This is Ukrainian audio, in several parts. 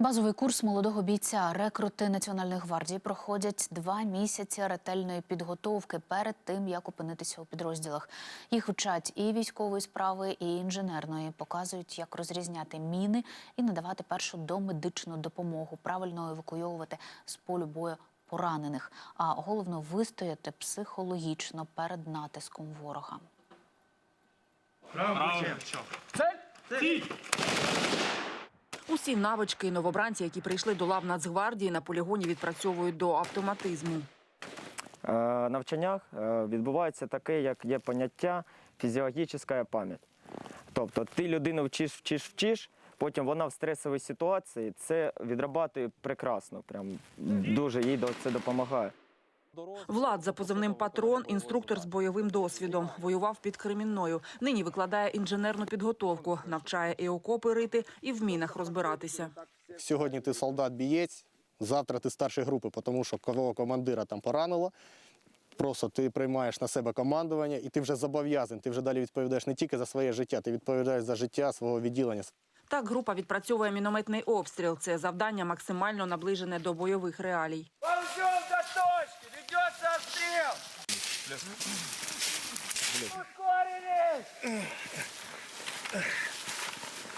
Базовий курс молодого бійця рекрути Національної гвардії проходять два місяці ретельної підготовки перед тим, як опинитися у підрозділах. Їх вчать і військової справи, і інженерної. Показують, як розрізняти міни і надавати першу домедичну допомогу, правильно евакуйовувати з полю бою поранених, а головно вистояти психологічно перед натиском ворога. Усі навички новобранці, які прийшли до лав Нацгвардії, на полігоні відпрацьовують до автоматизму. Е, навчаннях е, відбувається таке, як є поняття фізіологічна пам'ять. Тобто ти людину вчиш, вчиш, вчиш, потім вона в стресовій ситуації це відрабатує прекрасно. Прям дуже їй до- це допомагає. Влад за позивним патрон, інструктор з бойовим досвідом. Воював під Кремінною. Нині викладає інженерну підготовку, навчає і окопи рити, і в мінах розбиратися. Сьогодні ти солдат-бієць, завтра ти старшої групи, тому що кого командира там поранило. Просто ти приймаєш на себе командування, і ти вже зобов'язаний. Ти вже далі відповідаєш не тільки за своє життя, ти відповідаєш за життя свого відділення. Так група відпрацьовує мінометний обстріл. Це завдання максимально наближене до бойових реалій Ползем до точки! Ведется отстрел! Ускорились!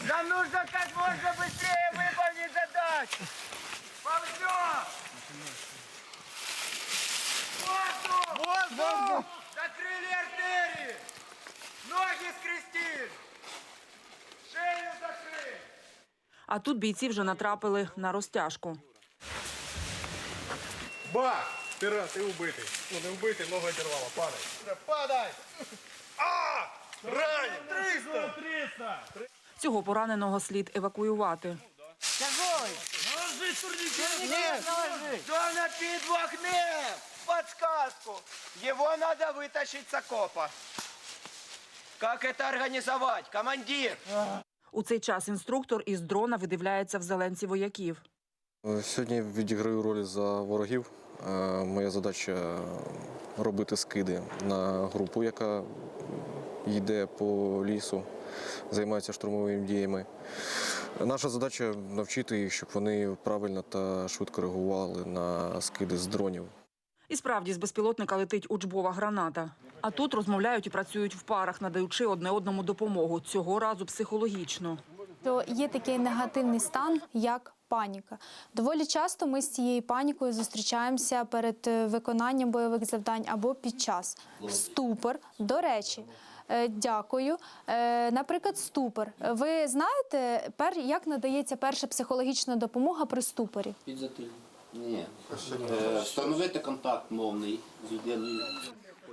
Нам нужно как можно быстрее выполнить задачу! Ползем! Воздух! Воздух! Закрыли артерии! Ноги скрестили! Шею закрыли! А тут бійці вже натрапили на розтяжку. Бах! Раз, ти убитий. Ну не вбитий, ногу одірвало. Падай. Падай! А! Ранен! 300! Цього пораненого слід евакуювати. Нет, Зона під вогнем! Подсказку! Его надо вытащить с окопа. Как это организовать, командир? У цей час інструктор із дрона видивляється в зеленці вояків. Е, Сьогодні відіграю роль за ворогів. Е, Моя задача робити скиди на групу, яка йде по лісу, займається штурмовими діями. Наша задача навчити їх, щоб вони правильно та швидко реагували на скиди з дронів. І справді з безпілотника летить учбова граната. А тут розмовляють і працюють в парах, надаючи одне одному допомогу. Цього разу психологічно. що є такий негативний стан, як паніка. Доволі часто ми з цією панікою зустрічаємося перед е, виконанням бойових завдань або під час. Ступор, до речі. е, Дякую. Е, Наприклад, ступор. Ви знаєте, пер- як надається перша психологічна допомога при ступорі? Підзатильник? Ні. Е, Встановити контакт мовний з людиною.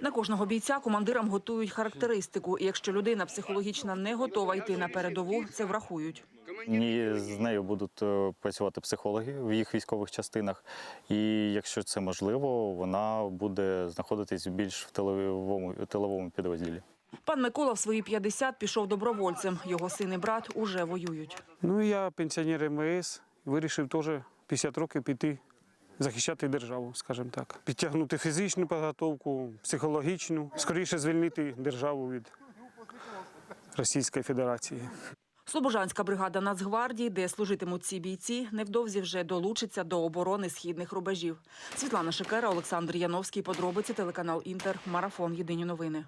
На кожного бійця командирам готують характеристику. І якщо людина психологічно не готова йти на передову, це врахують. Ні, з нею будуть е, працювати психологи в їх військових частинах. І якщо це можливо, вона буде знаходитись більш в тиловому, тиловому підрозділі. Пан Микола в свої 50 пішов добровольцем. Його син і брат уже воюють. Ну, я пенсіонер МВС, вирішив теж 50 років піти захищати державу, скажімо так. Підтягнути фізичну підготовку, психологічну, скоріше звільнити державу від Російської Федерації. Слобожанська бригада Нацгвардії, де служитимуть ці бійці, невдовзі вже долучиться до оборони східних рубежів. Світлана Шекера, Олександр Яновський. Подробиці телеканал Інтер. Марафон. Єдині новини.